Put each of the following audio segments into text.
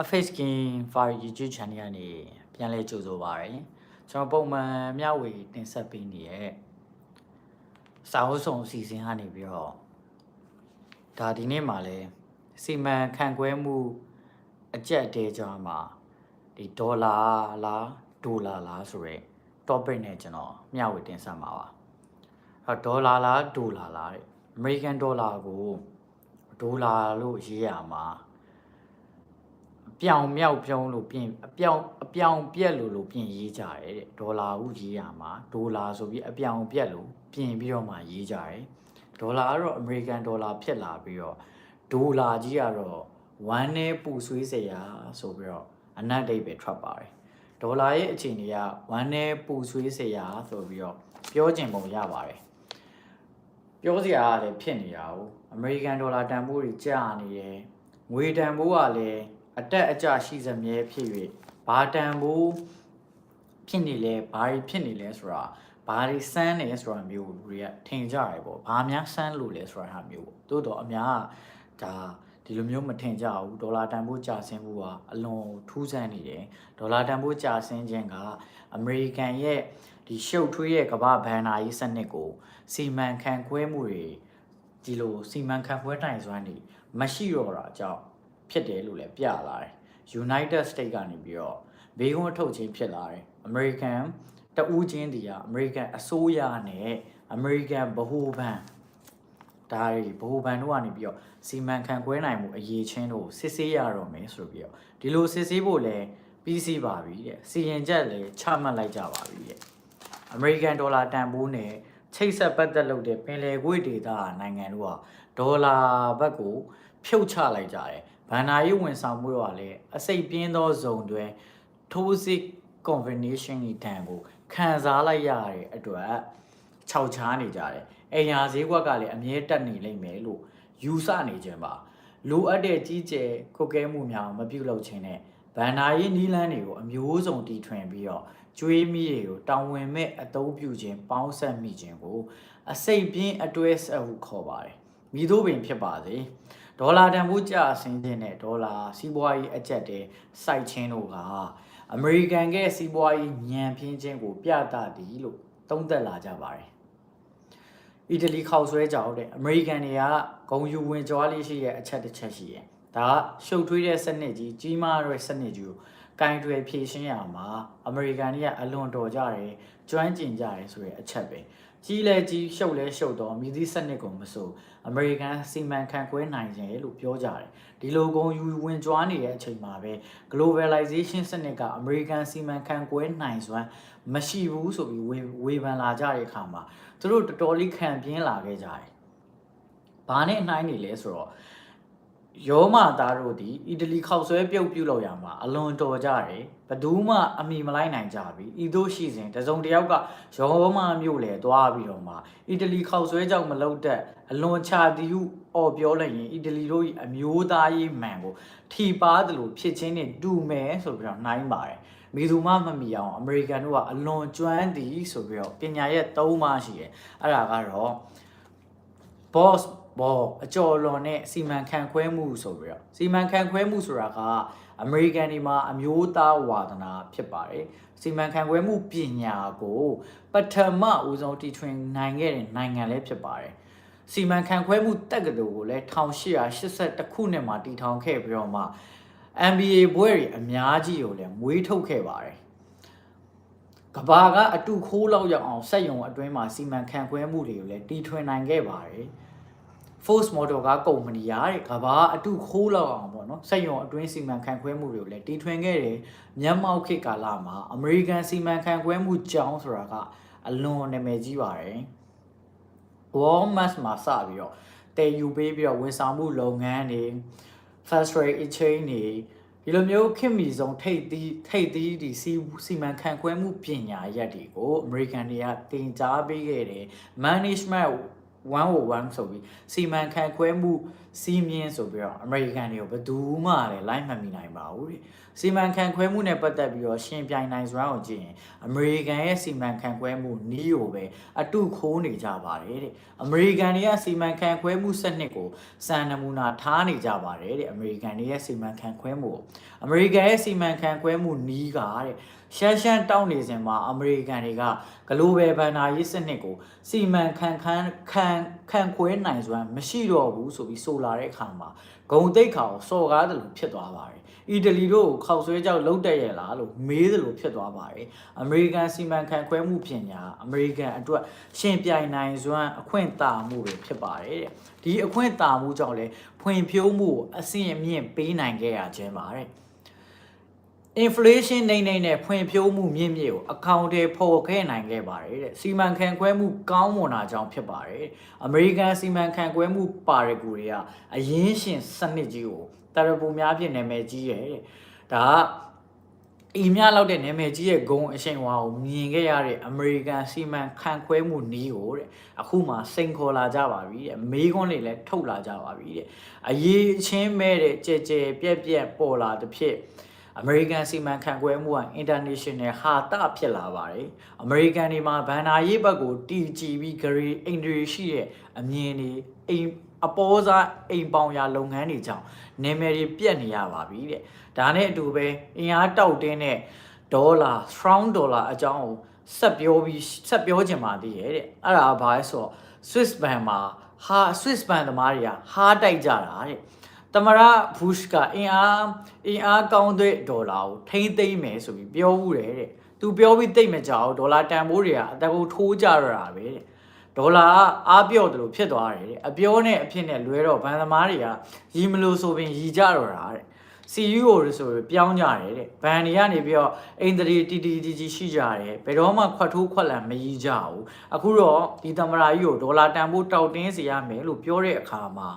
အ face skin fire YouTube channel ကနေပြန်လဲကြိုဆိုပါရယ်ကျွန်တော်ပုံမှန်မျှဝေတင်ဆက်ပေးနေရဲ့စာအုပ်ဆောင်အစီအစဉ်ကနေပြီးတော့ဒါဒီနေ့မှာလဲစီမံခန့်ခွဲမှုအကြက်အတဲကြောင်းမှာဒီဒေါ်လာလားဒိုလာလားဆိုရဲ topic နဲ့ကျွန်တော်မျှဝေတင်ဆက်မှာပါအဲဒေါ်လာလားဒိုလာလားတဲ့ American dollar ကိုဒေါ်လာလို့ရေးရမှာအ ပြောင်မြောက်ပြုံးလို့ပြင်အပြောင်အပြောင်ပြက်လို့လို့ပြင်ရေးကြတယ်တဲ့ဒေါ်လာဟုရေးရမှာဒေါ်လာဆိုပြီးအပြောင်ပြက်လို့ပြင်ပြီးတော့မှရေးကြတယ်ဒေါ်လာကတော့အမေရိကန်ဒေါ်လာဖြစ်လာပြီးတော့ဒေါ်လာကြီးကတော့ဝမ်းနဲ့ပူဆွေးစရာဆိုပြီးတော့အနက်ဒိတ်ပဲထွက်ပါတယ်ဒေါ်လာရဲ့အခြေအနေကဝမ်းနဲ့ပူဆွေးစရာဆိုပြီးတော့ပြောကျင်ပုံရပါတယ်ပြောစရာကလည်းဖြစ်နေတာ哦အမေရိကန်ဒေါ်လာတန်ဖိုးတွေကျနေတယ်ငွေတန်ဖိုးကလည်း အတက်အကျရှိစမြဲဖြစ်၍ဘာတန်ဖို့ဖြစ်နေလဲဘာတွေဖြစ်နေလဲဆိုတာဘာတွေစမ်းနေဆိုတာမျိုးတွေကထင်ကြရပေါ့ဘာများစမ်းလို့လဲဆိုတာဟာမျိုးပေါ့တိုးတော့အများကဒါဒီလိုမျိုးမထင်ကြဘူးဒေါ်လာတန်ဖိုးကျဆင်းမှုကအလွန်ထူးဆန်းနေတယ်ဒေါ်လာတန်ဖိုးကျဆင်းခြင်းကအမေရိကန်ရဲ့ဒီရှုပ်ထွေးရဲ့ကမ္ဘာဘဏ္ဍာရေးစနစ်ကိုစီမံခန့်ခွဲမှုတွေဒီလိုစီမံခန့်ခွဲတိုင်စွမ်းတွေမရှိတော့တာကြောင့် ဖြစ်တယ်လို့လည်းပြလာတယ် United States ကနေပြီးတော့ဘေးကွန်းထုတ်ခြင်းဖြစ်လာတယ် American တဦးချင်းတည်းက American အစိုးရနဲ့ American ဗဟိုဘဏ်ဒါတွေဗဟိုဘဏ်တို့ကနေပြီးတော့စီမံခန့်ခွဲနိုင်မှုအရေးချင်းတို့စစ်ဆေးရတော့မယ်ဆိုပြီးတော့ဒီလိုစစ်ဆေးဖို့လည်းပြီးစီးပါပြီတဲ့စီရင်ချက်လည်းချမှတ်လိုက်ကြပါပြီတဲ့ American ဒေါ်လာတန်ဖိုးနဲ့ချိတ်ဆက်ပတ်သက်လုပ်တဲ့ပင်လယ်ကွေ့ဒေသနိုင်ငံတို့ကဒေါ်လာဘက်ကိုဖြုတ်ချလိုက်ကြတယ် ဘန်နာရေးဝန်ဆောင်မှုတော့လည်းအစိတ်ပြင်းသောဇုံတွင်ထိုးစစ် combination ဤတန်ကိုခံစားလိုက်ရတဲ့အတွက်ခြောက်ချားနေကြတယ်အိမ်ယာဈေးကွက်ကလည်းအမြဲတက်နေလိမ့်မယ်လို့ယူဆနေခြင်းပါလိုအပ်တဲ့ကြီးကျယ်ကုတ်ကဲမှုများမပြုလုပ်ခြင်းနဲ့ဗန်နာရေးနီးလန်းတွေကိုအမျိုးစုံတီထွင်ပြီးတော့ကျွေးမိတွေကိုတောင်းဝင်မဲ့အသုံးပြုခြင်းပေါင်းဆက်မိခြင်းကို အစိတ်ပြင်းအတွဲဆက်ဟုခေါ်ပါတယ်မိတို့ပင်ဖြစ်ပါစေ ဒေါ်လာတန်ဖိုးကျဆင်းခြင်းနဲ့ဒေါ်လာစီးပွားရေးအကျက်တဲ့စိုက်ခြင်းတို့ကအမေရိကန်ကစီးပွားရေးညံပြင်းခြင်းကို ပြသသည်လို့သုံးသပ်လာကြပါတယ်အီတလီခောက်ဆွဲကြောက်တဲ့အမေရိကန်တွေကဂုံယူဝင်ကြွားလေးရှိတဲ့အချက်တစ်ချက်ရှိရဲ့ဒါကရှုပ်ထွေးတဲ့စနစ်ကြီးကြီးမားတဲ့စနစ်ကြီးကိုကင်တွယ်ဖြည့်ရှင်းရမှာအမေရိကန်တွေကအလွန်တော်ကြတယ်ကျွမ်းကျင်ကြတယ်ဆိုတဲ့အချက်ပဲ ကြီးလဲကြီးရှုပ်လဲရှုပ်တော့မြည်သည့်စနစ်ကိုမဆိုအမေရိကန်စီမံခန့်ခွဲနိုင်တယ်လို့ပြောကြတယ်ဒီလိုကုန်ယူဝင်ကြွားနေတဲ့အချိန်မှာပဲ globalization စနစ်ကအမေရိကန်စီမံခန့်ခွဲနိုင်စွမ်းမရှိဘူးဆိုပြီးဝေဝေဖန်လာကြတဲ့အခါမှာသူတို့တော်တော်လေးခံပြင်းလာခဲ့ကြတယ်။ဘာနဲ့နှိုင်းနေလဲဆိုတော့ ယောမသားတို့ဒီအီတလီခောက်ဆွဲပြုတ်ပြုတ်လောက်ရမှာအလွန်တော်ကြတယ်ဘယ်သူမှအမိမလိုက်နိုင်ကြပြီဤတို့ရှိစဉ်တစုံတစ်ယောက်ကယောမမြို့လေသွားပြီးတော့မှအီတလီခောက်ဆွဲကြောင့်မလုပ်တဲ့အလွန်ချသည်ဟုအော်ပြောလိုက်ရင်အီတလီတို့၏အမျိုးသားရေးမှန်ကိုထီပါသလိုဖြစ်ချင်းနဲ့တူမယ်ဆိုပြီးတော့နှိုင်းပါတယ်မိသူမမမီအောင်အမေရိကန်တို့ကအလွန်ကျွမ်းသည်ဆိုပြီးတော့ပညာရဲ့သုံးပါးရှိတယ်အဲ့ဒါကတော့ boss ဘောအကျော်လွန်နဲ့စီမံခန့်ခွဲမှုဆိုပြီးတော့စီမံခန့်ခွဲမှုဆိုတာကအမေရိကန်ဒီမှာအမျိုးသားဝါဒနာဖြစ်ပါတယ်စီမံခန့်ခွဲမှုပညာကိုပထမဦးဆုံးတီထွင်နိုင်ခဲ့တဲ့နိုင်ငံလည်းဖြစ်ပါတယ်စီမံခန့်ခွဲမှုတက္ကသိုလ်ကိုလည်း1882ခုနှစ်မှာတည်ထောင်ခဲ့ပြီးတော့မှ MBA ဘွဲတွေအများကြီးကိုလည်းမွေးထုတ်ခဲ့ပါတယ်ကဘာကအတူခိုးလောက်ရောက်အောင်စက်ယုံအတွင်းမှာစီမံခန့်ခွဲမှုတွေကိုလည်းတီထွင်နိုင်ခဲ့ပါတယ် Force Motor ကကုမ္ပဏီရတဲ့ကဘာအတူခိုးလောက်အောင်ပေါ့နော်စက်ရုံအတွင်းစီမံခန့်ခွဲမှုတွေကိုလည်းတီထွင်ခဲ့တယ်မြန်မာခေတ်ကာလမှာ American စီမံခန့်ခွဲမှုကြောင်းဆိုတာကအလွန်နာမည်ကြီးပါတယ် Walmart မှာစပြီးတော့တည်ယူပေးပြီးတော့ဝန်ဆောင်မှုလုပ်ငန်းတွေ fast trade exchange တွေဒီလိုမျိုးခင်မီဆုံးထိတ်သီးထိတ်သီးဒီစီစီမံခန့်ခွဲမှုပညာရက်တွေကို American တွေကတင် जा ပေးခဲ့တယ် management 101ဆိုပြီးစီမံခန့်ခွဲမှု စီးမြင်ဆိုပြီးတော့အမေရိကန်တွေကိုဘယ်သူမှလည်းလိုက်မှတ်မိနိုင်ပါဘူးတဲ့စီမံခန့်ခွဲမှုနဲ့ပတ်သက်ပြီးတော့ရှင်ပြိုင်နိုင်စွမ်းကိုကြည့်ရင်အမေရိကန်ရဲ့စီမံခန့်ခွဲမှုနီးကိုပဲအတုခိုးနေကြပါတယ်တဲ့အမေရိကန်တွေကစီမံခန့်ခွဲမှုစနစ်ကိုစံနမူနာထားနေကြပါတယ်တဲ့အမေရိကန်တွေရဲ့စီမံခန့်ခွဲမှုကိုအမေရိကန်ရဲ့စီမံခန့်ခွဲမှုနီးကတဲ့ရှမ်းရှမ်းတောင်းနေစဉ်မှာအမေရိကန်တွေက global ဘဏ္ဍာရေးစနစ်ကိုစီမံခန့်ခန့်ခန့်ခန့်ခွဲနိုင်စွမ်းမရှိတော့ဘူးဆိုပြီးဆိုလာတဲ့အခါမှာဂုံတိတ်ခါကိုစော်ကားတယ်လို့ဖြစ်သွားပါတယ်အီတလီတို့ကိုခောက်ဆွဲကြောက်လုံးတက်ရလားလို့မေးတယ်လို့ဖြစ်သွားပါတယ်အမေရိကန်စီမံခန့်ခွဲမှုပညာအမေရိကန်အတွက်ရှင်ပြိုင်နိုင်စွမ်းအခွင့်အာမှုတွေဖြစ်ပါတယ်တဲ့ဒီအခွင့်အာမှုကြောင့်လေဖွံ့ဖြိုးမှုကိုအဆင့်အမြင့်ပေးနိုင်ခဲ့ရခြင်းပါတဲ့ inflation နေနေနဲ့ဖွံ့ဖြိုးမှုမြင့်မြင့်ကိုအကောင့်တွေပေါ်ခဲ့နိုင်ခဲ့ပါတယ်တဲ့စီမံခန့်ခွဲမှုကောင်းမွန်တာကြောင့်ဖြစ်ပါတယ်အမေရိကန်စီမံခန့်ခွဲမှုပါရဂူတွေကအရင်းရှင်စနစ်ကြီးကိုတရပူများဖြင့်နာမည်ကြီးရဲ့တဲ့ဒါကအီမြလောက်တဲ့နာမည်ကြီးရဲ့ဂုံအရှိန်ဝါကိုမြင်ခဲ့ရတဲ့အမေရိကန်စီမံခန့်ခွဲမှုနီးကိုတဲ့အခုမှစိန်ခေါ်လာကြပါပြီတဲ့မေးခွန်းတွေလည်းထုတ်လာကြပါပြီတဲ့အရေးချင်းမဲ့တဲ့ကြဲကြဲပြက်ပြက်ပေါ်လာတစ်ဖြစ် အမေရိကန်စီမံခန့်ခွဲမှုက international ဟာတာဖြစ်လာပါတယ်။အမေရိကန်တွေမှာဘန်နာရေးဘက်ကိုတီကြည်ပြီး grade အင်ဒရီရှိတဲ့အမြင်တွေအိမ်အပေါ်စားအိမ်ပေါင်ရာလုပ်ငန်းတွေကြောင့်နာမည်တွေပြတ်နေရပါပြီတဲ့။ဒါနဲ့အတူပဲအင်အားတောက်တင်းတဲ့ဒေါ်လာ strong dollar အကြောင်းကိုဆက်ပြောပြီးဆက်ပြောချင်ပါသေးရဲ့တဲ့။အဲ့ဒါကဘာလဲဆိုတော့ Swiss bank မှာဟာ Swiss bank သမားတွေကဟာတိုက်ကြတာတဲ့။ တမရဘုရှ်ကအင်အားအင်အားကောင်းတဲ့ဒေါ်လာကိုထိမ့်သိမ့်မယ်ဆိုပြီးပြောဦးတယ်တဲ့။ तू ပြောပြီးတိတ်မကြောက်ဒေါ်လာတန်ဖိုးတွေကအတကူထိုးကြရတာပဲတဲ့။ဒေါ်လာကအားပြော့တယ်လို့ဖြစ်သွားတယ်တဲ့အပြောနဲ့အဖြစ်နဲ့လွဲတော့ဘန်သမားတွေကရီမလို့ဆိုပင်ရီကြတော့တာတဲ့။ CEO တွေဆိုပြီးပြောင်းကြတယ်တဲ့။ဘန်တွေကနေပြီးတော့အိန္ဒြေတီတီတီတီရှိကြတယ်။ဘယ်တော့မှခွတ်ထိုးခွက်လန်မရီကြဘူး။အခုတော့ဒီသမရာကြီးကိုဒေါ်လာတန်ဖိုးတောက်တင်းစေရမယ်လို့ပြောတဲ့အခါမှာ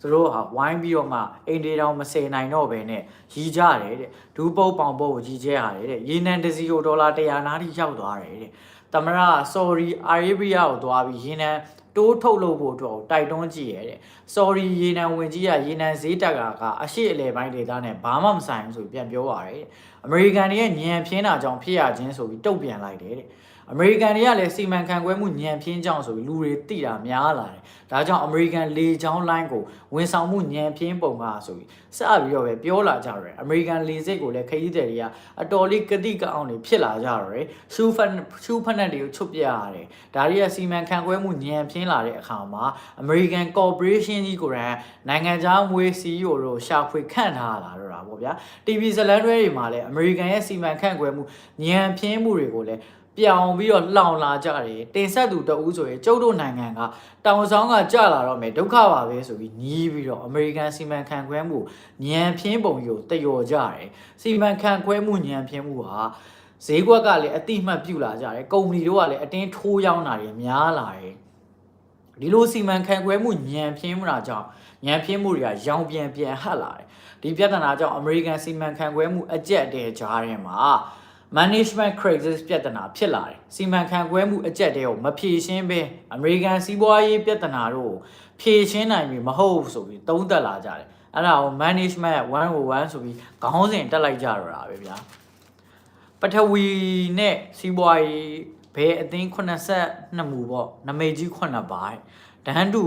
သူတို့ဟာဝိုင်းပြီးတော့မှအိမ်တွေတောင်မစင်နိုင်တော့ဘဲနဲ့ရီကြတယ်တဲ့ဒူးပုတ်ပေါင်ပုတ်ကိုရီကျဲရတယ်တဲ့ရေနံတစ်စီကိုဒေါ်လာ100နားထိရောက်သွားတယ်တဲ့သမရ sorry Arabia ကိုသွားပြီးရေနံတိုးထုတ်လုပ်ဖို့အတွက်တိုက်တွန်းကြည့်ရတဲ့ sorry ရေနံဝင်ကြီးကရေနံဈေးတက်ကကအရှိအလဲပိုင်းဒေသနဲ့ဘာမှမဆိုင်ဘူးဆိုပြီးပြန်ပြောပါတယ်တဲ့အမေရိကန်တွေရဲ့ညံပြင်းတာကြောင့်ဖြစ်ရခြင်းဆိုပြီးတုတ်ပြန်လိုက်တယ်တဲ့ အမေရိကန်တွေကလည်းစီမံခန့်ခွဲမှုညံပြင်းကြောင့်ဆိုပြီးလူတွေသိတာများလာတယ်။ဒါကြောင့်အမေရိကန်လေကြောင်းလိုင်းကိုဝန်ဆောင်မှုညံပြင်းပုံကဆိုပြီးစပြီးတော့ပဲပြောလာကြတယ်။အမေရိကန်လေစိတ်ကိုလည်းခရီးသည်တွေကအတော်လေးကတိကအောင်တွေဖြစ်လာကြတယ်။ရှူဖန်ရှူဖနက်တွေကိုချုပ်ပြရတယ်။ဒါတွေကစီမံခန့်ခွဲမှုညံပြင်းလာတဲ့အခါမှာအမေရိကန်ကော်ပိုရေးရှင်းကြီးကိုယ်တိုင်နိုင်ငံခြားငွေ CEO တို့ရှာဖွေခန့်ထားလာတော့တာပေါ့ဗျာ။ TV ဇလန်တွဲတွေမှာလည်းအမေရိကန်ရဲ့စီမံခန့်ခွဲမှုညံပြင်းမှုတွေကိုလည်း ပြောင်ပြီးတော့လှောင်လာကြတယ်တင်ဆက်သူတအူးဆိုရင်ကျုပ်တို့နိုင်ငံကတောင်ဆောင်ကကြလာတော့မယ်ဒုက္ခပါပဲဆိုပြီးညီးပြီးတော့အမေရိကန်စီမံခန့်ခွဲမှုညံပြင်းပုံကြီးကိုတယော်ကြတယ်စီမံခန့်ခွဲမှုညံပြင်းမှုဟာဈေးကွက်ကလည်းအတိမတ်ပြုလာကြတယ်ကုမ္ပဏီတို့ကလည်းအတင်းထိုးရောင်းတာတွေများလာတယ်ဒီလိုစီမံခန့်ခွဲမှုညံပြင်းမှုတာကြောင့်ညံပြင်းမှုတွေကရောင်ပြန်ပြန်ဟတ်လာတယ်ဒီပြဿနာကြောင့်အမေရိကန်စီမံခန့်ခွဲမှုအကျက်တဲကြားထဲမှာ management crisis ပြဿနာဖြစ်လာတယ်စီမံခန့်ခွဲမှုအကျက်တဲကိုမဖြေရှင်းဘဲအမေရိကန်စီးပွားရေးပြဿနာတို့ကိုဖြေရှင်းနိုင်ပြီမဟုတ်ဘူးဆိုပြီးသုံးသပ်လာကြတယ်အဲ့ဒါကို management 101ဆိုပြီးခေါင်းစဉ်တက်လိုက်ကြတော့တာပဲဗျာပထဝီနဲ့စီးပွားရေးဘယ်အသင်း82မူပေါ့နမိတ်ကြီး9ပါးတန်းတူ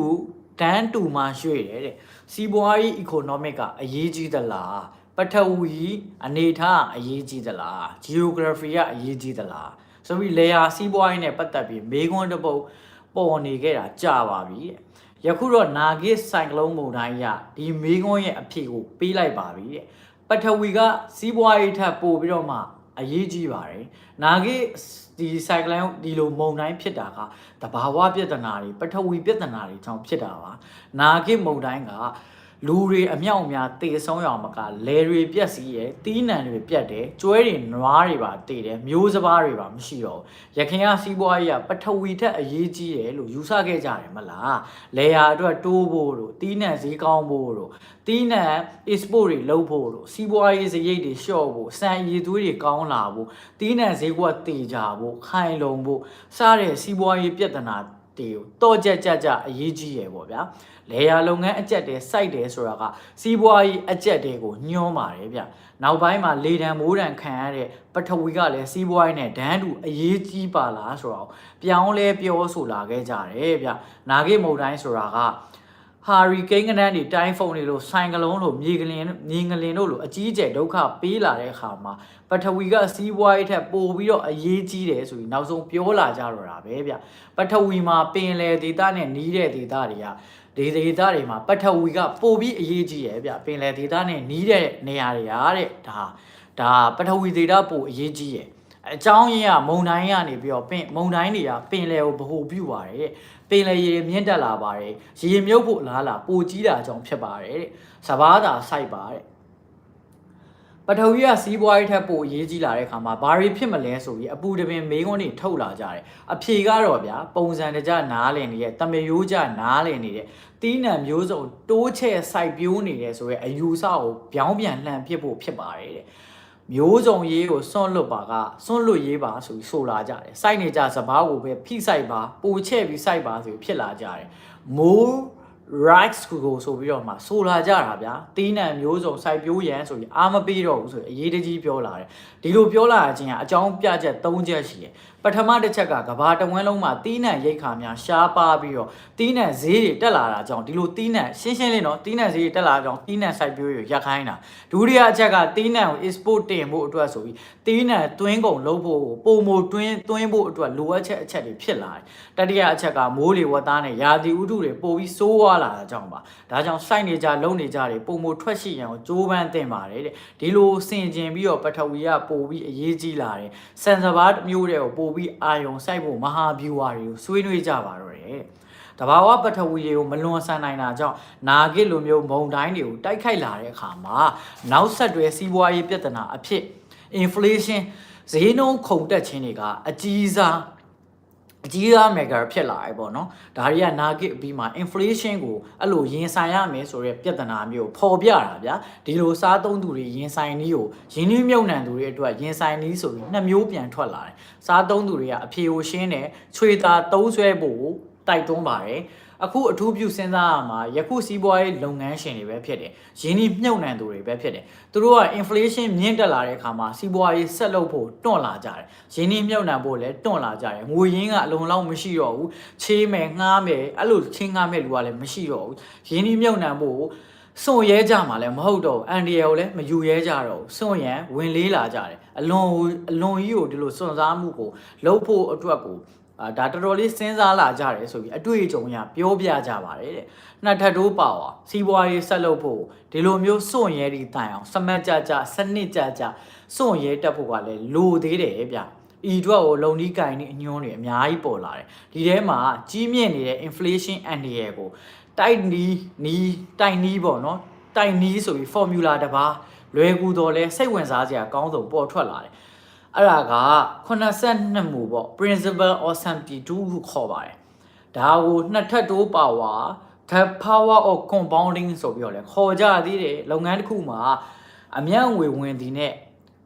တန်းတူမှရွှေ့တယ်တဲ့စီးပွားရေး economic ကအရေးကြီးသလား ပထဝီအနေထားအရေးကြီးသလား geography ကအရေးကြီးသလားဆိုပြီး layer စီးပွားရေးနဲ့ပတ်သက်ပြီးမေးခွန်းတစ်ပုဒ်ပေါ်နေခဲ့တာကြာပါပြီတဲ့ယခုတော့နာဂစ်ဆိုင်ကလုန်းမုန်တိုင်းရဒီမေးခွန်းရဲ့အဖြေကိုပေးလိုက်ပါပြီတဲ့ပထဝီကစီးပွားရေးထပ်ပို့ပြီးတော့မှအရေးကြီးပါတယ်နာဂစ်ဒီဆိုင်ကလုန်းဒီလိုမုန်တိုင်းဖြစ်တာကတဘာဝပြဿနာတွေပထဝီပြဿနာတွေကြောင့်ဖြစ်တာပါနာဂစ်မုန်တိုင်းက လူတွေအမြောက်အများတေဆုံးရအောင်မကလဲတွေပြက်စီးရယ်တီးနှံတွေပြက်တယ်ကျွဲတွေနွားတွေပါတေတယ်မျိုးစပါးတွေပါမရှိတော့ဘူးရခင်ကစီးပွားရေးကပထဝီထက်အရေးကြီးတယ်လို့ယူဆခဲ့ကြတယ်မလားလဲယာအတွက်တိုးဖို့တို့တီးနှံဈေးကောင်းဖို့တို့တီးနှံ export တွေလုပ်ဖို့တို့စီးပွားရေးစရိတ်တွေလျှော့ဖို့စံရည်သွေးတွေကောင်းလာဖို့တီးနှံဈေးကွက်တေကြဖို့ခိုင်လုံဖို့စတဲ့စီးပွားရေးပြဿနာ ဒီတော့ကြက်ကြက်ကြအရေးကြီးရယ်ပေါ့ဗျာလေယာလုပ်ငန်းအကျက်တွေစိုက်တယ်ဆိုတာကစီးပွားရေးအကျက်တွေကိုညှောပါတယ်ဗျနောက်ပိုင်းမှာလေတံမိုးတံခံရတဲ့ပထဝီကလည်းစီးပွားရေးနဲ့ဒန်းတူအရေးကြီးပါလားဆိုတော့ပြောင်းလဲပြောဆိုလာခဲ့ကြတယ်ဗျနာဂိမုတ်တိုင်းဆိုတာက ဟာရီကိန်းကနန်းတွေတိုင်းဖုန်းတွေလို့ဆိုင်ကလုံးလို့မြေကလင်မြေငလင်တို့လို့အကြီးအကျယ်ဒုက္ခပေးလာတဲ့အခါမှာပထဝီကစီးပွားရေးထက်ပိုပြီးတော့အရေးကြီးတယ်ဆိုပြီးနောက်ဆုံးပြောလာကြတော့တာပဲဗျပထဝီမှာပင်လယ်ဒေသနဲ့နီးတဲ့ဒေသတွေကဒီဒေသတွေမှာပထဝီကပိုပြီးအရေးကြီးရယ်ဗျပင်လယ်ဒေသနဲ့နီးတဲ့နေရာတွေရာတဲ့ဒါဒါပထဝီဒေသပိုအရေးကြီးရယ်အကြောင်းရင်းကမုံတိုင်းကနေပြီးတော့ပင်မုံတိုင်းတွေကပင်လယ်ကိုဗဟိုပြုပါတယ်တဲ့ ပင်လယ်ရေတွေမြင့်တက်လာပါတယ်ရေမြုပ်ဖို့အလားအလာပိုကြီးတာကြောင့်ဖြစ်ပါတယ်တဲ့စဘာသာစိုက်ပါတဲ့ပထဝီကစီးပွားရေးထက်ပိုအရေးကြီးလာတဲ့အခါမှာဘာတွေဖြစ်မလဲဆိုပြီးအပူတပင်မေးခွန်းတွေထုတ်လာကြတယ်အဖြေကတော့ဗျာပုံစံတကြနားလည်နေတဲ့တမယိုးကြနားလည်နေတဲ့တီးနှံမျိုးစုံတိုးချဲ့စိုက်ပျိုးနေတယ်ဆိုရဲအယူဆကိုပြောင်းပြန်လှန်ဖြစ်ဖို့ဖြစ်ပါတယ်တဲ့ မျိုးစုံရေးကိုစွန့်လွတ်ပါကစွန့်လွတ်ရေးပါဆိုပြီးဆိုလာကြတယ်စိုက်နေကြစပားကိုပဲဖိစိုက်ပါပူချဲ့ပြီးစိုက်ပါဆိုပြီးဖြစ်လာကြတယ် more rights ကိုဆိုပြီးတော့မှဆိုလာကြတာဗျာတီးနှံမျိုးစုံစိုက်ပျိုးရန်ဆိုပြီးအာမပေးတော့ဘူးဆိုပြီးအရေးတကြီးပြောလာတယ်ဒီလိုပြောလာခြင်းကအကြောင်းပြချက်၃ချက်ရှိတယ် ပထမတစ်ချက်ကကဘာတဝန်းလုံးမှာတီးနှံရိတ်ခါများရှားပါပြီးတော့တီးနှံဈေးတွေတက်လာတာကြောင့်ဒီလိုတီးနှံရှင်းရှင်းလေးနော်တီးနှံဈေးတွေတက်လာတာကြောင့်တီးနှံစိုက်ပျိုးရရက်ခိုင်းတာဒုတိယအချက်ကတီးနှံကို export တင်ဖို့အတွက်ဆိုပြီးတီးနှံတွင်းကုန်လုပ်ဖို့ပုံမတွင်းတွင်းဖို့အတွက်လိုအပ်ချက်အချက်တွေဖြစ်လာတယ်တတိယအချက်ကမိုးလေဝသနဲ့ရာသီဥတုတွေပိုပြီးစိုးဝါလာတာကြောင့်ပါဒါကြောင့်စိုက်နေကြလုံနေကြတွေပုံမထွက်ရှိရန်ကိုကြိုးပမ်းတင်ပါတယ်တဲ့ဒီလိုဆင်ကျင်ပြီးတော့ပထဝီကပိုပြီးအရေးကြီးလာတယ်စံစဘာမျိုးတွေကိုပိုပြီးအာယုံစိုက်ဖို့မဟာဗျူဟာတွေကိုဆွေးနွေးကြပါတော့တယ်တဘာဝပထဝီတွေကိုမလွန်ဆန်နိုင်တာကြောင့်နာဂစ်လိုမျိုးမုံတိုင်းတွေကိုတိုက်ခိုက်လာတဲ့အခါမှာနောက်ဆက်တွဲစီးပွားရေးပြဿနာအဖြစ် inflation ဈေးနှုန်းခုန်တက်ခြင်းတွေကအကြီးစား အကြီးစား mega ဖြစ်လာတယ်ပေါ့နော်ဒါတွေကနာဂစ်အပြီးမှာ inflation ကိုအဲ့လိုရင်ဆိုင်ရမယ်ဆိုတဲ့ပြဿနာမျိုးပေါ်ပြတာဗျာဒီလိုစားသုံးသူတွေရင်ဆိုင်နည်းကိုရင်းနှီးမြုပ်နှံသူတွေအတွက်ရင်ဆိုင်နည်းဆိုပြီးနှစ်မျိုးပြန်ထွက်လာတယ်စားသုံးသူတွေကအဖြေကိုရှင်းတယ်ချွေတာသုံးဆွဲဖို့တိုက်တွန်းပါတယ် အခုအထူးပြုစဉ်းစားရမှာယခုစီးပွားရေးလုပ်ငန်းရှင်တွေပဲဖြစ်တယ်ရင်းနှီးမြုပ်နှံသူတွေပဲဖြစ်တယ်သူတို့က inflation မြင့်တက်လာတဲ့အခါမှာစီးပွားရေးဆက်လုပ်ဖို့တွန့်လာကြတယ်ရင်းနှီးမြုပ်နှံဖို့လည်းတွန့်လာကြတယ်ငွေရင်းကအလုံလောက်မရှိတော့ဘူးချေးမယ်ငှားမယ်အဲ့လိုချင်းငှားမယ်လူကလည်းမရှိတော့ဘူးရင်းနှီးမြုပ်နှံဖို့စွန့်ရဲကြမှာလည်းမဟုတ်တော့ဘူးအန်ဒီယယ်ကိုလည်းမယူရဲကြတော့ဘူးစွန့်ရန်ဝင်လေးလာကြတယ်အလွန်အလွန်ကြီးကိုဒီလိုစွန့်စားမှုကိုလှုပ်ဖို့အတွက်ကိုအာ ဒါတော်တော်လေးစဉ်းစားလာကြတယ်ဆိုပြီးအတွေ့အကြုံရပြောပြကြပါတယ်တဲ့နှစ်ထပ်တိုးပါဝါစီးပွားရေးဆက်လုပ်ဖို့ဒီလိုမျိုးစွန့်ရဲဒီတိုင်အောင်စမတ်ကြကြစနစ်ကြကြစွန့်ရဲတက်ဖို့ကလည်းလိုသေးတယ်ဗျဤအတွက်ကိုလုံနီးကင်နေအညွှန်းတွေအများကြီးပေါ်လာတယ်ဒီထဲမှာကြီးမြင့်နေတဲ့ inflation အန်ဒီရယ်ကိုတိုက်နီးနီးတိုက်နီးပေါ့နော်တိုက်နီးဆိုပြီး formula တစ်ပါးလွယ်ကူတော့လဲစိတ်ဝင်စားစရာကောင်းဆုံးပေါ်ထွက်လာတယ် အဲ့ဒါက82မူပေါ့ principle or substitute ဟုခေါ်ပါတယ်ဒါကိုနှစ်ထပ်တိုးပါဝါ the power of compounding ဆိုပြီးတော့လဲခေါ်ကြသေးတယ်လုပ်ငန်းတစ်ခုမှာအမြတ်ငွေဝင်ဒီနဲ့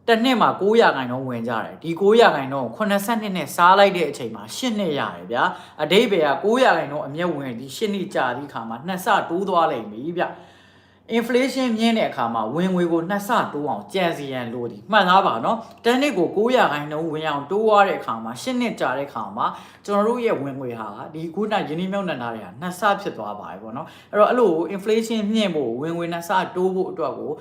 တစ်နှစ်မှာ900ခိုင်နှုန်းဝင်ကြတယ်ဒီ900ခိုင်နှုန်းကို82နဲ့စားလိုက်တဲ့အချိန်မှာ8နှစ်ရတယ်ဗျာအတိတ်ပဲက900ခိုင်နှုန်းအမြတ်ဝင်ဒီ8နှစ်ကြာဒီခါမှာနှစ်ဆတိုးသွားလိမ့်ပြီဗျ inflation မြင့်တဲ့အခါမှာဝင်ငွေကိုနှစ်ဆတိုးအောင်ကြံစီရန်လို့ဒီမှတ်သားပါနော်တန်းနစ်ကို900ခိုင်နှုန်းဝင်အောင်တိုးသွားတဲ့အခါမှာ10နှစ်ကြာတဲ့အခါမှာကျွန်တော်တို့ရဲ့ဝင်ငွေဟာဒီခုနယင်းနှိမ့်မြောက်နှံတာတွေကနှစ်ဆဖြစ်သွားပါတယ်ပေါ့နော်အဲ့တော့အဲ့လို inflation မြင့်ဖို့ဝင်ငွေနှစ်ဆတိုးဖို့အတွက်ကို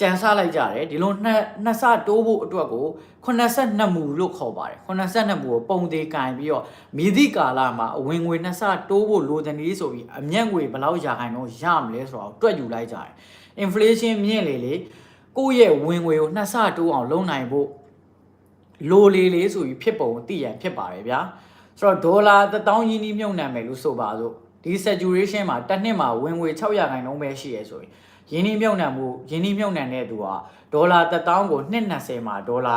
ကြံစားလိုက်ကြတယ်ဒီလိုနှစ်နှစ်ဆတိုးဖို့အတွက်ကို82မူလို့ခေါ်ပါတယ်82မူကိုပုံသေးကင်ပြီးတော့မိသည့်ကာလမှာအဝင်ငွေနှစ်ဆတိုးဖို့လိုတဲ့နည်းဆိုပြီးအမျက်ငွေဘယ်လောက်ရာခိုင်နှုန်းရမလဲဆိုတော့တွက်ယူလိုက်ကြတယ် inflation မြင့်လေလေကိုယ့်ရဲ့ဝင်ငွေကိုနှစ်ဆတိုးအောင်လုပ်နိုင်ဖို့လိုလေလေဆိုပြီးဖြစ်ပုံသိရန်ဖြစ်ပါတယ်ဗျာဆိုတော့ဒေါ်လာ1000ရင်းနှီးမြုပ်နှံမယ်လို့ဆိုပါစို့ဒီ saturation မှာတစ်နှစ်မှာဝင်ငွေ600ခိုင်နှုန်းပဲရှိရဆိုရင် ရင်းနှီးမြုပ်နှံမှုရင်းနှီးမြုပ်နှံတဲ့သူကဒေါ်လာ1000ကိုနှစ်20မှာဒေါ်လာ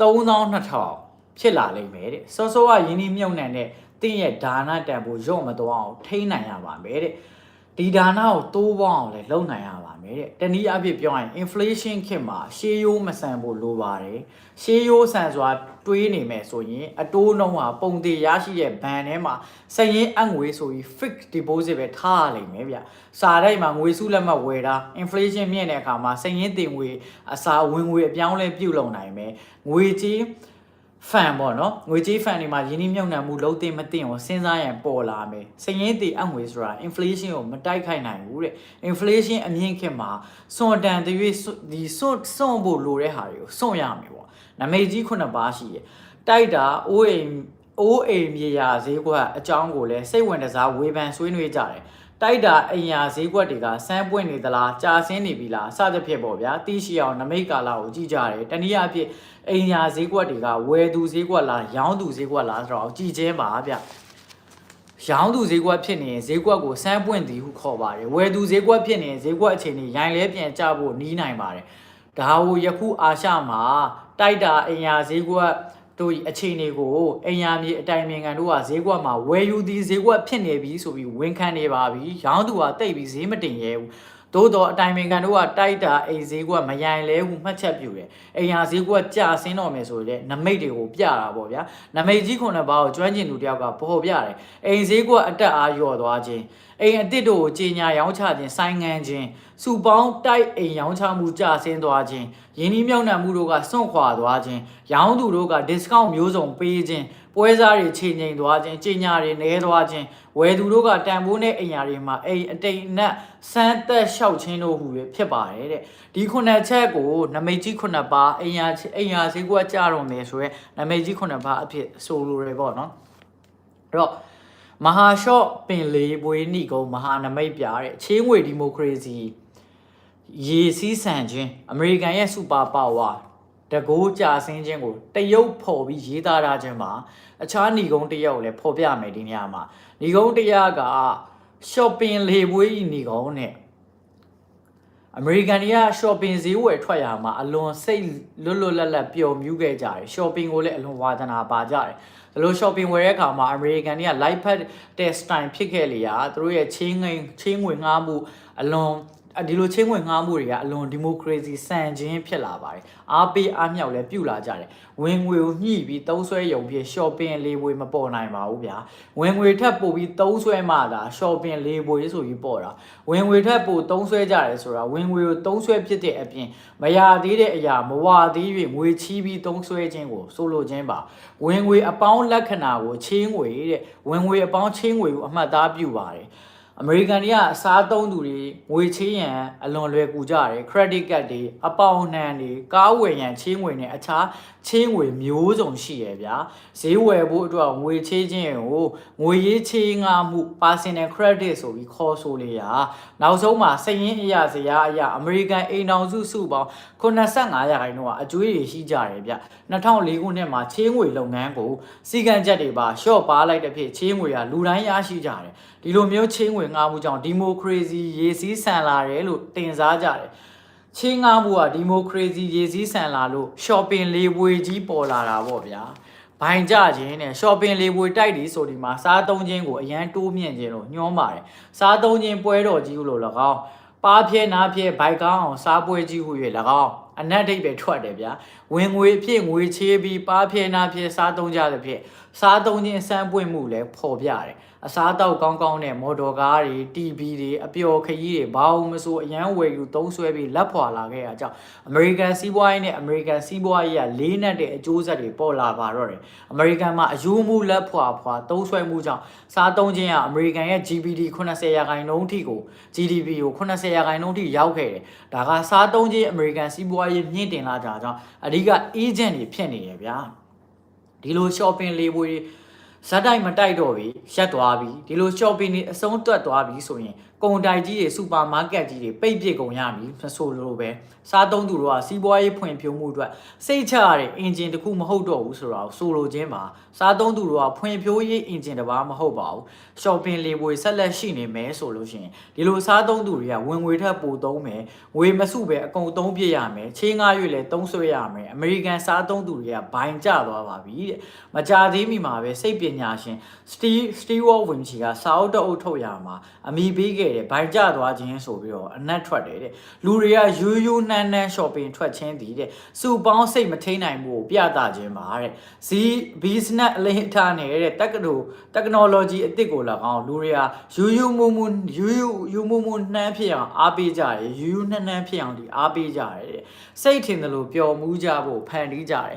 3200ဖြစ်လာလိမ့်မယ်တဲ့စောစောကရင်းနှီးမြုပ်နှံတဲ့တင်းရဲ့ဒါနတန်ဖိုးရုံ့မသွားအောင်ထိန်းနိုင်ရပါမယ်တဲ့ ဒီဒါနကိုတိုးပေါင်းအောင်လည်းလုပ်နိုင်ရပါမယ်တဲ့တနည်းအားဖြင့်ပြောရင် inflation ခေတ်မှာရှေးရိုးမဆန်ဖို့လိုပါတယ်ရှေးရိုးဆန်စွာတွေးနေမယ်ဆိုရင်အတိုးနှုံးဟာပုံသေးရရှိတဲ့ဘဏ်ထဲမှာစရင်အငွေဆိုပြီး fixed deposit ပဲထားရလိမ့်မယ်ဗျစာတိုက်မှာငွေစုလက်မှတ်ဝယ်တာ inflation မြင့်တဲ့အခါမှာစရင်တင်ငွေအစာဝင်ငွေအပြောင်းလဲပြုတ်လုံနိုင်မယ်ငွေကြီး ဖန်ပေါ့နော်ငွေကြေးဖန်တွေမှာယင်းနှိမ့်မြုပ်နှံမှုလုံးတင်မတင်ကိုစဉ်းစားရန်ပေါ်လာမယ်စည်ရင်းတည်အငွေဆိုတာ inflation ကိုမတိုက်ခိုက်နိုင်ဘူးတဲ့ inflation အမြင့်ခေတ်မှာစွန်တန်တရွေ့ဒီစွန့်စွန့်ဖို့လိုတဲ့ဟာတွေကိုစွန့်ရမယ်ပေါ့နမိတ်ကြီးခုနှစ်ပါးရှိရတိုက်တာအိုးအိမ်အိုးအိမ်မြေယာဈေးကွက်အကြောင်းကိုလည်းစိတ်ဝင်တစားဝေဖန်ဆွေးနွေးကြတယ် တိုက်တာအိမ်ယာဈေးကွက်တွေကစမ်းပွင့်နေသလားကြာဆင်းနေပြီလားစသဖြင့်ပေါ့ဗျာတီးရှိအောင်နမိတ်ကာလကိုကြည့်ကြတယ်တနည်းအားဖြင့်အိမ်ယာဈေးကွက်တွေကဝယ်သူဈေးကွက်လားရောင်းသူဈေးကွက်လားဆိုတော့ကြည့်ချင်းပါဗျရောင်းသူဈေးကွက်ဖြစ်နေရင်ဈေးကွက်ကိုစမ်းပွင့်သည်ဟုခေါ်ပါတယ်ဝယ်သူဈေးကွက်ဖြစ်နေရင်ဈေးကွက်အခြေအနေရိုင်းလဲပြန်ကျဖို့နီးနိုင်ပါတယ်ဒါကိုယခုအာရှမှာတိုက်တာအိမ်ယာဈေးကွက် တို့ဤအခြေအနေကိုအိမ်ယာမြေအတိုင်ပင်ခံတို့ကဈေးကွက်မှာဝယ်ယူသည်ဈေးကွက်ဖြစ်နေပြီဆိုပြီးဝန်ခံနေပါပြီရောင်းသူကတိတ်ပြီးဈေးမတင်ရဲဘူးသို့တော့အတိုင်ပင်ခံတို့ကတိုက်တာအိမ်ဈေးကွက်မယိုင်လဲဟုမှတ်ချက်ပြုတယ်အိမ်ယာဈေးကွက်ကျဆင်းတော့မယ်ဆိုရင်နမိတ်တွေကိုပြတာပေါ့ဗျာနမိတ်ကြီးခုနှစ်ပါးကိုကျွမ်းကျင်သူတယောက်ကပေါ်ပြတယ်အိမ်ဈေးကွက်အတက်အားလျော့သွားခြင်း အိမ်အစ်စ်တို့ကိုကြီးညာရောင်းချခြင်းဆိုင်ငံခြင်းစုပေါင်းတိုက်အိမ်ရောင်းချမှုကျဆင်းသွားခြင်းယင်းဒီမြောက်နှံမှုတို့ကစွန့်ခွာသွားခြင်းရောင်းသူတို့က discount မျိုးစုံပေးခြင်းပွဲစားတွေချိန်ချိန်သွားခြင်းကြီးညာတွေနဲသွားခြင်းဝယ်သူတို့ကတန်ဖိုးနဲ့အိမ်ယာတွေမှာအိမ်အတိမ်အနက်စမ်းသက်လျှောက်ခြင်းတို့ဟူပဲဖြစ်ပါတယ်တဲ့ဒီခုနှစ်ချက်ကိုနမိတ်ကြီးခုနှစ်ပါးအိမ်ယာအိမ်ယာဈေးကွက်ကြတော့မယ်ဆိုရဲနမိတ်ကြီးခုနှစ်ပါးအဖြစ်ဆိုလိုရပေါ့နော်အဲ့တော့ မဟာရှော့ပင်လေးပွေးဏိကုံမဟာနမိတ်ပြတဲ့ချင်းငွေဒီမိုကရေစီရေစီးဆန်ခြင်းအမေရိကန်ရဲ့စူပါပါဝါတကိုးကြာဆင်းခြင်းကိုတရုတ်ဖော်ပြီးရေးသားထားခြင်းမှာအခြားဏီကုန်းတစ်ယောက်လည်းဖော်ပြမယ်ဒီနေရာမှာဏီကုန်းတရားက shopping လေပွေးဤဏီကုန်းနဲ့အမေရိကန်တွေက shopping ဈေးဝယ်ထွက်ရမှာအလွန်စိတ်လွတ်လွတ်လပ်လပ်ပျော်မြူးခဲ့ကြတယ် shopping ကိုလည်းအလွန်ဝါသနာပါကြတယ်ဒီလို shopping ဝယ်တဲ့အခါမှာအမေရိကန်တွေက live pad test time ဖြစ်ခဲ့လေရာသူတို့ရဲ့ချင်းငိန်ချင်းငွေငှားမှုအလွန်အ ဒီလိုချင်းဝင်ငှားမှုတွေကအလွန်ဒီမိုကရေစီစံချင်းဖြစ်လာပါတယ်အားပေးအားမြောက်လည်းပြုလာကြတယ်ဝင်ငွေကိုညှိပြီးသုံးဆွဲယုံပြီး shopping လေးပွေမပေါ်နိုင်ပါဘူးဗျာဝင်ငွေထက်ပိုပြီးသုံးဆွဲမှသာ shopping လေးပွေဆိုပြီးပေါ်တာဝင်ငွေထက်ပိုသုံးဆွဲကြတယ်ဆိုတာဝင်ငွေကိုသုံးဆွဲဖြစ်တဲ့အပြင်မရသေးတဲ့အရာမဝသေး၍ငွေချီးပြီးသုံးဆွဲခြင်းကိုဆိုလိုခြင်းပါဝင်ငွေအပေါင်းလက္ခဏာကိုချင်းငွေတဲ့ဝင်ငွေအပေါင်းချင်းငွေကိုအမှတ်သားပြုပါတယ် အမေရိကန်တွေကအစားသုံးသူတွေငွေချေးရန်အလွန်လွယ်ကူကြတယ် credit card တွေအပေါင်နှံတွေကားဝယ်ရန်ချေးငွေနဲ့အခြားချေးငွေမျိုးစုံရှိရဗျာဈေးဝယ်ဖို့အတွက်ငွေချေးခြင်းကိုငွေရေးချေးငှားမှု personal credit ဆိုပြီးခေါ်ဆိုလေရာနောက်ဆုံးမှာစည်ရင်းအရာစရာအရာအမေရိကန်အိမ်တော်စုစုပေါင်း85ရာခိုင်နှုန်းကအကျွေးတွေရှိကြတယ်ဗျ2004ခုနှစ်မှာချေးငွေလုပ်ငန်းကိုစီကံချက်တွေပါရှော့ပါလိုက်တဲ့ဖြစ်ချေးငွေကလူတိုင်းရရှိကြတယ်ဒီလိုမျိုးချေးငွေငှားမှုကြောင့်ဒီမိုကရေစီရေစည်းဆန်လာတယ်လို့တင်စားကြတယ်ချင်းငားမှုကဒီမိုကရေစီရေစည်းဆန်လာလို့ shopping လေးပွေကြီးပေါ်လာတာပေါ့ဗျာဘိုင်ကြခြင်းနဲ့ shopping လေးပွေတိုက်ဒီဆိုဒီမှာစားသုံးခြင်းကိုအရန်တိုးမြင့်ခြင်းလို့ညွှန်းပါတယ်စားသုံးခြင်းပွဲတော်ကြီးလို့၎င်းပါပြဲနာပြဲဘိုက်ကောင်းအောင်စားပွဲကြီးဟု၍၎င်းအနက်ဒိတ်ပဲထွက်တယ်ဗျာဝင်ငွေအဖြစ်ငွေချေးပြီးပါပြဲနာပြဲစားသုံးကြတဲ့ဖြစ်စားသုံးခြင်းစမ်းပွင့်မှုလည်းဖော်ပြတယ် အစားအသောက်ကောင်းကောင်းနဲ့မော်တော်ကားတွေ TV တွေအပျော်ခရီးတွေဘာလို့မဆိုအရန်ဝယ်ယူသုံးဆွဲပြီးလက်ဖွာလာခဲ့တာကြောင့် American စီးပွားရေးနဲ့ American စီးပွားရေးကလေးနက်တဲ့အကျိုးဆက်တွေပေါ်လာပါတော့တယ် American မှာအယူမှုလက်ဖွာဖွာသုံးဆွဲမှုကြောင့်စားသုံးခြင်းက American ရဲ့ GDP 80ရာခိုင်နှုန်းထိကို GDP ကို80ရာခိုင်နှုန်းထိရောက်ခဲ့တယ်ဒါကစားသုံးခြင်း American စီးပွားရေးမြင့်တင်လာကြတာကြောင့်အဓိက agent တွေဖြစ်နေရဗျာဒီလို shopping လေးပွေး ဇက်တိုက်မတိုက်တော့ပြီရက်သွားပြီဒီလို shopping တွေအဆုံးတွက်သွားပြီဆိုရင် ကုန်တိုက်ကြီးတွေစူပါမားကတ်ကြီးတွေပိတ်ပစ်ကုန်ရပြီမဆိုလိုပဲစားသုံးသူတို့ကစီးပွားရေးဖွံ့ဖြိုးမှုအတွက်စိတ်ချရတဲ့အင်ဂျင်တစ်ခုမဟုတ်တော့ဘူးဆိုတော့ဆိုလိုခြင်းပါစားသုံးသူတို့ကဖွံ့ဖြိုးရေးအင်ဂျင်တစ်ပါးမဟုတ်ပါဘူး shopping လေးပွေဆက်လက်ရှိနေမယ်ဆိုလို့ရှိရင်ဒီလိုစားသုံးသူတွေကဝင်ငွေထက်ပိုသုံးမယ်ငွေမစုပဲအကုန်သုံးပြရမယ်ချင်းငါရွေလည်းသုံးဆွဲရမယ်အမေရိကန်စားသုံးသူတွေကဘိုင်ကျသွားပါပြီတဲ့မကြသေးမီမှာပဲစိတ်ပညာရှင် Steve Steve Wynn ကြီးကစာအုပ်တအုပ်ထုတ်ရမှာအမိပေးခဲ့ခဲ့တယ်ဘိုင်ကျသွားခြင်းဆိုပြီးတော့အနက်ထွက်တယ်တဲ့လူတွေကယူးယူးနှမ်းနှမ်း shopping ထွက်ခြင်းတည်တဲ့စူပေါင်းစိတ်မထိန်နိုင်ဘူးကိုပြသခြင်းပါတဲ့ဇီ business အလေးထားနေတဲ့တက္ကသိုလ် technology အစ်စ်ကို၎င်းလူတွေကယူးယူးမှုမှုယူးယူးယူးမှုမှုနှမ်းဖြစ်အောင်အားပေးကြတယ်ယူးယူးနှမ်းနှမ်းဖြစ်အောင်ဒီအားပေးကြတယ်တဲ့စိတ်ထင်တယ်လို့ပျော်မှုကြဖို့ဖန်တီးကြတယ်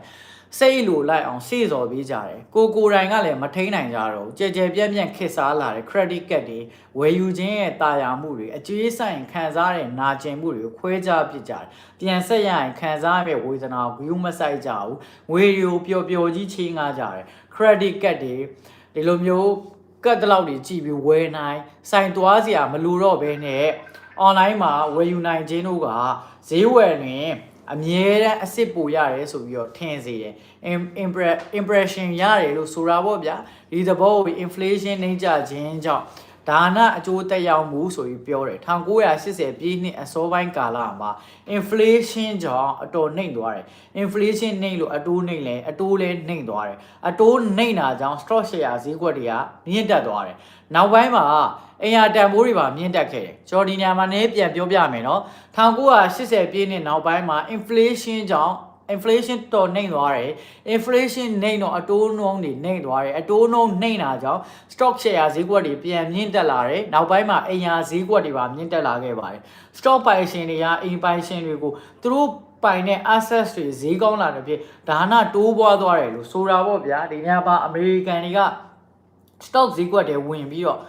စိတ်လိုလိုက်အောင်စေ့စော်ပေးကြတယ်ကိုကိုယ်တိုင်ကလည်းမထိန်နိုင်ကြတော့ဘူးကြဲကြဲပြန့်ပြန့်ခစ်စားလာတဲ့ credit card တွေဝယ်ယူခြင်းရဲ့တာယာမှုတွေအကျွေးဆိုင်ခံစားတဲ့နာကျင်မှုတွေကိုခွဲခြားပစ်ကြတယ်ပြန်ဆက်ရရင်ခံစားရတဲ့ဝေဒနာကိုဂရုမစိုက်ကြဘူးငွေတွေကိုပျော်ပျော်ကြီးချေးငှားကြတယ် credit card တွေဒီလိုမျိုးကတ်တလောက်တွေကြည့်ပြီးဝယ်နိုင်စိုင်သွားစရာမလိုတော့ဘဲနဲ့ online မှာဝယ်ယူနိုင်ခြင်းတို့ကဈေးဝယ်တွင် အမြဲတမ်းအစ်စ်ပိုရတယ်ဆိုပြီးတော့ထင်စေတယ် Im- impre- impression ရတယ်လို့ဆိုတာပေါ့ဗျာဒီသဘောကို inflation နှိမ့်ကျခြင်းကြောင့်ဒါနအကျိုးတက်ရောက်မှုဆိုပြီးပြောတယ်1980ပြည့်နှစ်အစောပိုင်းကာလမှာ inflation ကြောင့်အတော်နှိမ့်သွားတယ် inflation နှိမ့်လို့အတိုးနှိမ့်လဲအတိုးလဲနှိမ့်သွားတယ်အတိုးနှိမ့်တာကြောင့် stock share ဈေးကွက်တွေကမြင့်တက်သွားတယ်နောက်ပိုင်းမှာ အင်အားတန်ဖိုးတွေပါမြင့်တက်ခဲ့တယ်ဂျော်ဒီနီယာမှာနည်းပြန်ပြောပြမယ်နော်1980ပြည့်နှစ်နောက်ပိုင်းမှာ inflation ကြောင့် inflation တော်နှိမ့်သွားတယ် inflation နှိမ့်တော့အတိုးနှုန်းတွေနှိမ့်သွားတယ်အတိုးနှုန်းနှိမ့်တာကြောင့် stock share ဈေးကွက်တွေပြန်မြင့်တက်လာတယ်နောက်ပိုင်းမှာအင်အားဈေးကွက်တွေပါမြင့်တက်လာခဲ့ပါတယ် stock ပိုင်ရှင်တွေကအိမ်ပိုင်ရှင်တွေကိုသူတို့ပိုင်တဲ့ assets တွေဈေးကောင်းလာတဲ့ဖြစ်ဒါနတိုးပွားသွားတယ်လို့ဆိုတာပေါ့ဗျာဒီညပါအမေရိကန်တွေက stock ဈေးကွက်တွေဝင်ပြီးတော့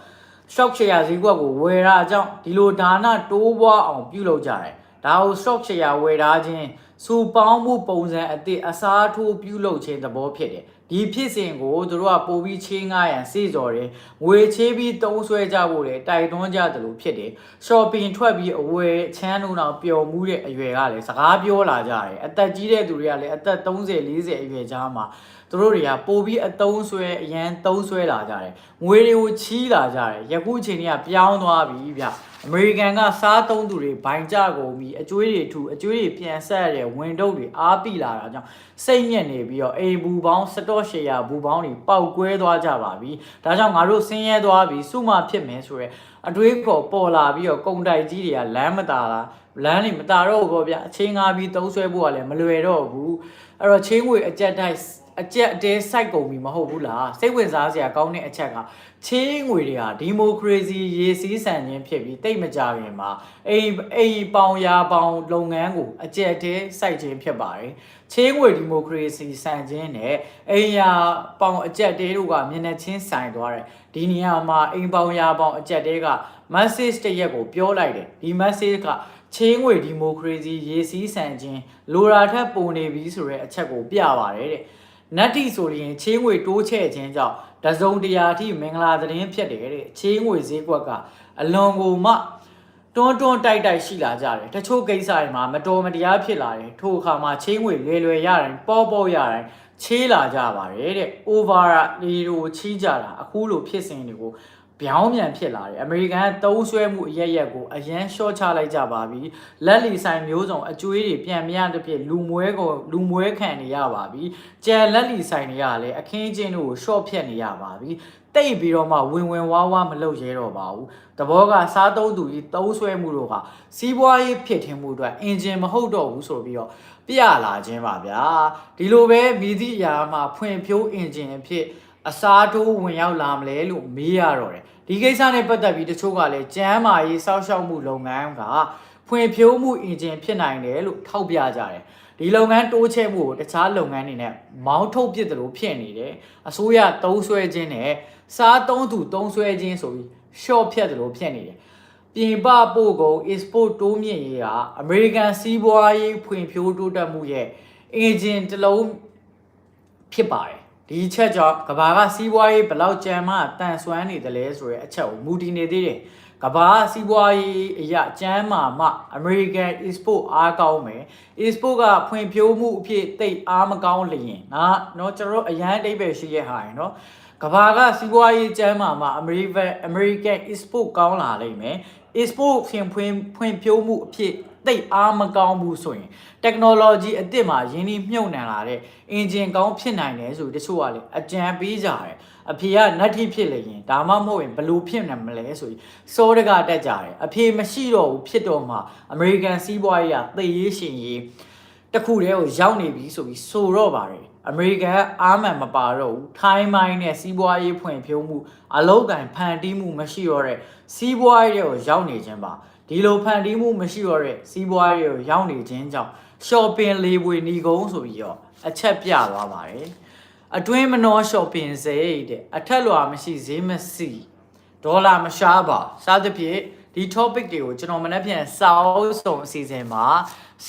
stock share ဈေးကွက်ကိုဝယ်တာအကြောင်းဒီလိုဒါနတိုးပွားအောင်ပြုလုပ်ကြတယ်ဒါကို stock share ဝယ်ထားခြင်းစူပေါင်းမှုပုံစံအသစ်အစားထိုးပြုလုပ်ခြင်းသဘောဖြစ်တယ်ဒီဖြစ်စဉ်ကိုသူတို့ကပို့ပြီးချင်းငားရန်စေ့စော်တယ်ငွေချေးပြီးတုံးဆွဲကြဖို့လေတိုက်တွန်းကြတယ်လို့ဖြစ်တယ် shopping ထွက်ပြီးအဝယ်ချမ်းလို့တော့ပျော်မှုတဲ့အရွယ်ကလည်းစကားပြောလာကြတယ်အသက်ကြီးတဲ့သူတွေကလည်းအသက်30 40အရွယ်ကြားမှာ သူတို့တွေကပိုပြီးအတုံးဆွဲအရန်တုံးဆွဲလာကြတယ်ငွေတွေကိုချီးလာကြတယ်ယခုအချိန်ကြီးကပြောင်းသွားပြီဗျအမေရိကန်ကစားသုံးသူတွေဘိုင်ကြကုန်ပြီးအကျွေးတွေထူအကျွေးတွေပြန်ဆက်ရတဲ့ဝင်တုပ်တွေအားပိလာတာကြောင့်စိတ်ညစ်နေပြီးတော့အိမ်ဘူပေါင်းစတော့ရှယ်ယာဘူပေါင်းတွေပေါက်ကွဲသွားကြပါပြီဒါကြောင့်ငါတို့ဆင်းရဲသွားပြီးစုမဖြစ်မယ်ဆိုရဲအတွေးခေါ်ပေါ်လာပြီးတော့ကုံတိုက်ကြီးတွေကလမ်းမတာလားလမ်းတွေမတာတော့ဘူးပေါ့ဗျအချင်းငါပြီးသုံးဆွဲဖို့ကလည်းမလွယ်တော့ဘူးအဲ့တော့ချင်းငွေအကြက်တိုက် အကြက်အတဲစိုက်ကုန်ပြီမဟုတ်ဘူးလားစိတ်ဝင်စားစရာကောင်းတဲ့အချက်ကချင်းငွေတွေဟာဒီမိုကရေစီရေစည်းဆန်ခြင်းဖြစ်ပြီးတိတ်မကြခင်မှာအိမ်အိမ်ပေါင်ရာပေါင်လုပ်ငန်းကိုအကြက်အတဲစိုက်ခြင်းဖြစ်ပါတယ်ချင်းငွေဒီမိုကရေစီဆန်ခြင်းနဲ့အိမ်ရာပေါင်အကြက်အတဲတို့ကမျက်နှာချင်းဆိုင်သွားတယ်ဒီနေရာမှာအိမ်ပေါင်ရာပေါင်အကြက်အတဲက message တစ်ရက်ကိုပြောလိုက်တယ်ဒီ message ကချင်းငွေဒီမိုကရေစီရေစည်းဆန်ခြင်းလိုရာထက်ပုံနေပြီဆိုတဲ့အချက်ကိုပြပါတယ်တဲ့ နတ်တီဆိုရင်ချင်းငွေတိုးချဲ့ခြင်းကြောင့်တစုံတရာအထိမင်္ဂလာသတင်းဖြစ်တယ်တဲ့ချင်းငွေဈေးကွက်ကအလွန်ကိုမှတွန်းတွန်းတိုက်တိုက်ရှိလာကြတယ်တချို့ကိစ္စတွေမှာမတော်မတရားဖြစ်လာတယ်ထို့အခါမှာချင်းငွေလွယ်လွယ်ရတယ်ပေါ်ပေါ်ရတယ်ချေးလာကြပါတယ်တဲ့ over လေကိုချီးကြတာအခုလိုဖြစ်စဉ်တွေကို ပြောင်းပြန်ဖြစ်လာတယ်အမေရိကန်ကသုံးဆွဲမှုအရက်ရက်ကိုအရန်ရှော့ချလိုက်ကြပါပြီလက်လီဆိုင်မျိုးစုံအကျွေးတွေပြန်မရတဲ့ဖြစ်လူမွဲကိုလူမွဲခံနေရပါပြီကြံလက်လီဆိုင်တွေကလည်းအခင်းချင်းတို့ကိုရှော့ဖြတ်နေရပါပြီတိတ်ပြီးတော့မှဝင်ဝင်ဝါးဝါမလုပ်ရဲတော့ပါဘူးတဘောကစားသုံးသူကြီးသုံးဆွဲမှုတို့ဟာစီးပွားရေးဖြစ်ထင်မှုအတွက်အင်ဂျင်မဟုတ်တော့ဘူးဆိုပြီးတော့ပြလာခြင်းပါဗျာဒီလိုပဲမိသည့်အရာမှာဖွင့်ဖြိုးအင်ဂျင်အဖြစ် အစားထိုးဝင်ရောက်လာမလဲလို့မေးရတော့တယ်ဒီကိစ္စနဲ့ပတ်သက်ပြီးတချို့ကလည်းကျမ်းမာရေးစောင့်ရှောက်မှုလုပ်ငန်းကဖွံ့ဖြိုးမှုအင်ဂျင်ဖြစ်နိုင်တယ်လို့ထောက်ပြကြတယ်ဒီလုပ်ငန်းတိုးချဲ့မှုကိုတခြားလုပ်ငန်းတွေနဲ့မောင်းထုတ်ပစ်တယ်လို့ဖြစ်နေတယ်အစိုးရသုံးဆွဲခြင်းနဲ့စားသုံးသူသုံးဆွဲခြင်းဆိုပြီး short ဖြတ်တယ်လို့ဖြစ်နေတယ်ပြင်ပပို့ကုန် export တိုးမြင့်ရေးကအမေရိကန်စီးပွားရေးဖွံ့ဖြိုးတိုးတက်မှုရဲ့အင်ဂျင်တစ်လုံးဖြစ်ပါတယ် ဒီအချက်ကြောင့်ကဘာကစီးပွားရေးဘယ်လောက်ကြမ်းမှတန်ဆွမ်းနေတယ်လဲဆိုရဲအချက်ကိုမူတည်နေသေးတယ်ကဘာကစီးပွားရေးအရာကျမ်းမာမှ American export အားကောင်းမယ် export ကဖွံ့ဖြိုးမှုအဖြစ်တိတ်အားမကောင်းလျင်ငါเนาะကျွန်တော်တို့အရန်အတိတ်ပဲရှိရဲ့ဟာရယ်เนาะကဘာကစီးပွားရေးကျမ်းမာမှ American American export ကောင်းလာလိမ့်မယ် export ဖွံ့ဖွံ့ဖွံ့ဖြိုးမှုအဖြစ် တိတ်အားမကောင်းဘူးဆိုရင် technology အစ်စ်မှာရင်းနှီးမြှုပ်နှံလာတဲ့ engine ကောင်းဖြစ်နိုင်တယ်ဆိုတချို့ကလေအကြံပေးကြတယ်အဖေကနတ်ထိဖြစ်လေရင်ဒါမှမဟုတ်ရင်ဘယ်လို့ဖြစ်နေမလဲဆိုပြီးစောတကတက်ကြတယ်အဖေမရှိတော့ဘူးဖြစ်တော့မှအမေရိကန်စီးပွားရေးကသေရေးရှင်ရေးတစ်ခုတည်းကိုရောက်နေပြီဆိုပြီးဆိုတော့ပါတယ်အမေရိကန်ကအားမှန်မပါတော့ဘူးထိုင်းမိုင်းနဲ့စီးပွားရေးဖွံ့ဖြိုးမှုအလောက်ကန်ဖန်တီးမှုမရှိတော့တဲ့စီးပွားရေးကိုရောက်နေခြင်းပါ ဒီလိုဖန်တီးမှုမရှိတော့တဲ့စီးပွားရေးကိုရောက်နေခြင်းကြောင့် shopping လေးပွေညီကုန်းဆိုပြီးတော့အချက်ပြသွားပါတယ်အတွင်းမနှော shopping စေတဲ့အထက်လွှာမရှိဈေးမရှိဒေါ်လာမရှားပါစသဖြင့်ဒီ topic တွေကိုကျွန်တော်မနေ့ပြန်စာအုပ်စုံအစီအစဉ်မှာ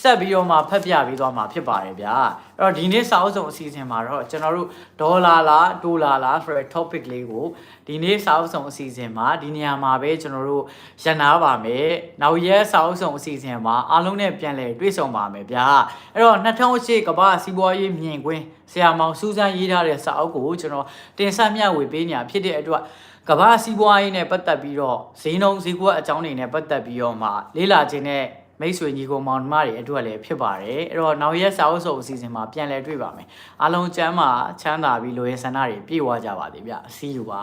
ဆက်ပြီးတော့မှဖတ်ပြပေးသွားမှာဖြစ်ပါတယ်ဗျာအဲ့တော့ဒီနေ့စာအုပ်စုံအစီအစဉ်မှာတော့ကျွန်တော်တို့ဒေါ်လာလားဒိုလာလားဆိုတဲ့ topic လေးကိုဒီနေ့စာအုပ်စုံအစီအစဉ်မှာဒီနေရာမှာပဲကျွန်တော်တို့ရန်နာပါမယ်နောက်ရက်စာအုပ်စုံအစီအစဉ်မှာအားလုံးနဲ့ပြန်လည်တွေ့ဆုံပါမယ်ဗျာအဲ့တော့2008ကမ္ဘာစီးပွားရေးမြင်ကွင်းဆရာမောင်စူးစမ်းရေးထားတဲ့စာအုပ်ကိုကျွန်တော်တင်ဆက်မျှဝေပေးနေတာဖြစ်တဲ့အတွက်ကမ္ဘာစီးပွားရေးနဲ့ပတ်သက်ပြီးတော့ဈေးနှုန်းဈေးကွက်အကြောင်းတွေနဲ့ပတ်သက်ပြီးတော့မှလေ့လာခြင်းနဲ့ မိတ်ဆွေညီကိုမောင်နှမတွေအတွက်လည်းဖြစ်ပါတယ်အဲ့တော့နောက်ရက်စာအုပ်စုံအစီအစဉ်မှာပြန်လည်တွေ့ပါမယ်အားလုံးကျမ်းမှာချမ်းသာပြီးလိုရဲဆန္ဒတွေပြည့်ဝကြပါသေးဗျ See you ပါ